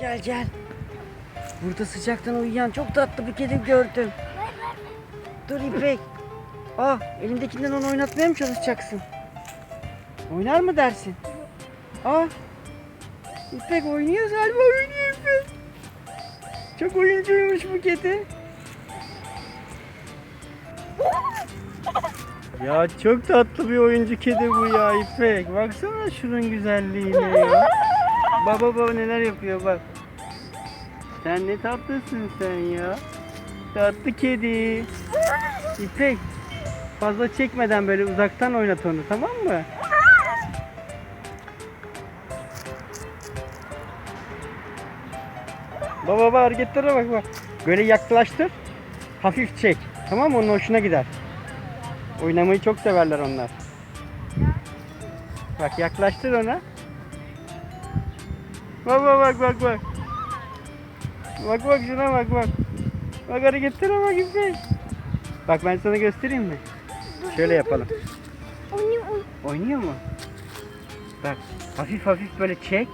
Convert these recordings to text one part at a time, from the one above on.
Gel gel. Burada sıcaktan uyuyan çok tatlı bir kedi gördüm. Dur İpek. Ah elindekinden onu oynatmaya mı çalışacaksın? Oynar mı dersin? Ah. İpek oynuyor galiba oynuyor İpek. Çok oyuncuymuş bu kedi. Ya çok tatlı bir oyuncu kedi bu ya İpek. Baksana şunun güzelliğine ya. Baba baba neler yapıyor bak. Sen ne tatlısın sen ya. Tatlı kedi. İpek fazla çekmeden böyle uzaktan oynat onu tamam mı? Baba baba hareketlere bak bak. Böyle yaklaştır. Hafif çek. Tamam mı? Onun hoşuna gider. Oynamayı çok severler onlar. Bak yaklaştır ona. Bak bak bak bak bak. Bak bak şuna bak bak. Bak hareketlere bak İpek. Bak ben sana göstereyim mi? Şöyle yapalım. Oynuyor, mu? Bak hafif hafif böyle çek.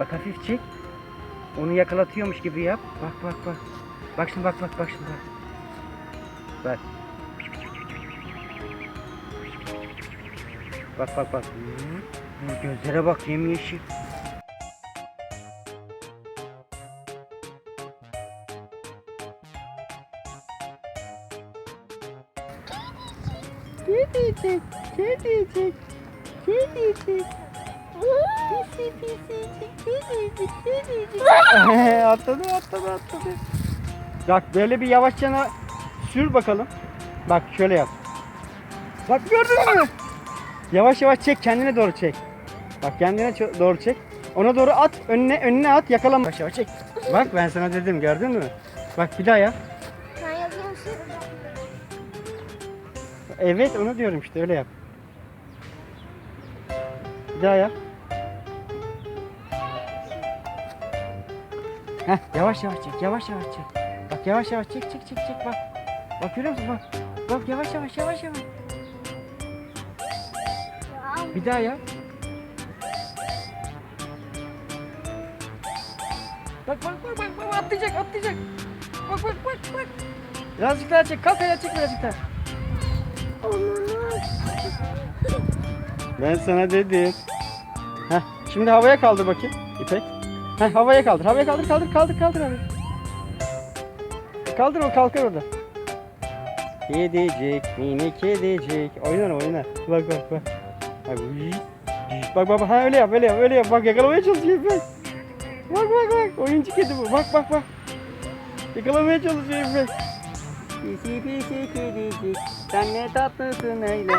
Bak hafif çek. Onu yakalatıyormuş gibi yap. Bak bak bak. Bak şimdi bak bak bak şimdi bak. Bak. Bak bak bak. Hı, Gözlere bak yemyeşil. Kedicik, kedicik, kedicik. Pisi pisi, kedicik, kedicik. atladı, atladı, atladı. Bak böyle bir yavaşça sür bakalım. Bak şöyle yap. Bak gördün mü? Yavaş yavaş çek, kendine doğru çek. Bak kendine doğru çek. Ona doğru at, önüne önüne at, yakalama. Yavaş yavaş çek. Bak ben sana dedim, gördün mü? Bak bir daha yap. Evet onu diyorum işte öyle yap. Bir daha yap. Heh, yavaş yavaş çek, yavaş yavaş çek. Bak yavaş yavaş çek, çek, çek, çek bak. Bak görüyor musun bak. Bak yavaş yavaş, yavaş yavaş. Bir daha yap. Bak bak bak bak, bak atlayacak, atlayacak. Bak bak bak bak. Birazcık daha çek, kalk ayağa çek birazcık daha. Ben sana dedim. Heh, şimdi havaya kaldır bakayım İpek. Heh, havaya kaldır. Havaya kaldır, kaldır, kaldır, kaldır abi. Kaldır o kalkar orada. Kedicik, mini kedicik. Oynar oynar. Bak bak bak. Bak, bak bak. Ha öyle yap, öyle yap, öyle yap. Bak yakalamaya çalışıyor İpek. Bak bak bak. Oyuncu kedi bu. Bak bak bak. Yakalamaya çalışıyor İpek. Pisi pisi kedicik. Sen ne tatlısın öyle.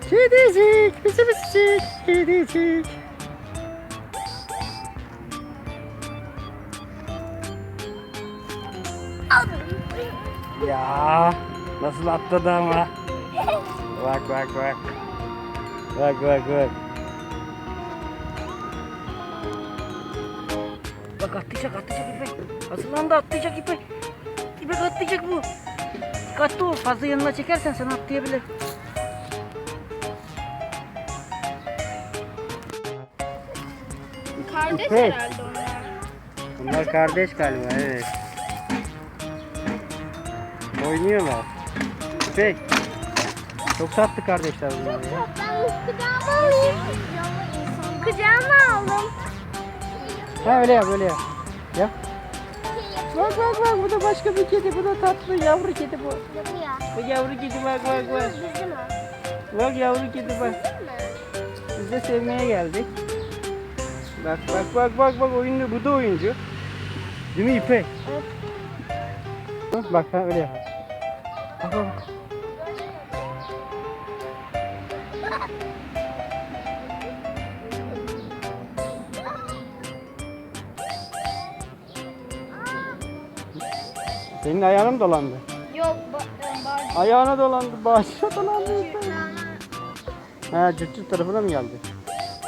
Kedicik, pisi pisicik, kedicik. Ya nasıl atladı ama. Bak bak bak. Bak bak bak. Bak atlayacak atlayacak İpek. Hazırlandı atlayacak İpek. İpek atlayacak bu. Dikkatli ol fazla yanına çekersen sen atlayabilir. Kardeş İpek. herhalde onlar. Bunlar kardeş galiba evet. Oynuyorlar. İpek. Çok tatlı kardeşler bunlar ya. Ben kucağıma alayım. Kucağıma aldım. Ha öyle yap öyle yap. Yap. Bak bak bak bu da başka bir kedi bu da tatlı yavru kedi bu. Yapıyor. Bu yavru kedi bak bak bak. Bizim o. Bak yavru kedi bak. Biz de sevmeye geldik. Bak bak bak bak bak oyuncu bu da oyuncu. Değil mi İpek? Evet. Bak ha öyle yap. Bak bak Senin ayağına mı dolandı? Yok, ba- Ayağına dolandı, bağışa dolandı. Ha, cırt cırt tarafına mı geldi?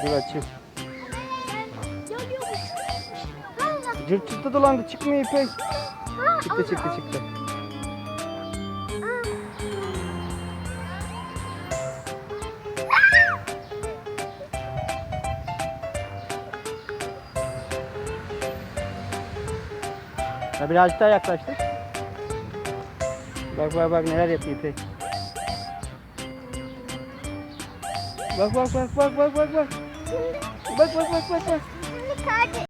Dur açayım. Yok yok. Dolandı, çıkmıyor İpek. Çıktı çıktı çıktı. Ya birazcık daha yaklaştık. Bak bak bak neler yapıyor İpek. Bak bak bak bak bak bak bak. Bak bak bak bak bak. Şimdi kardeş.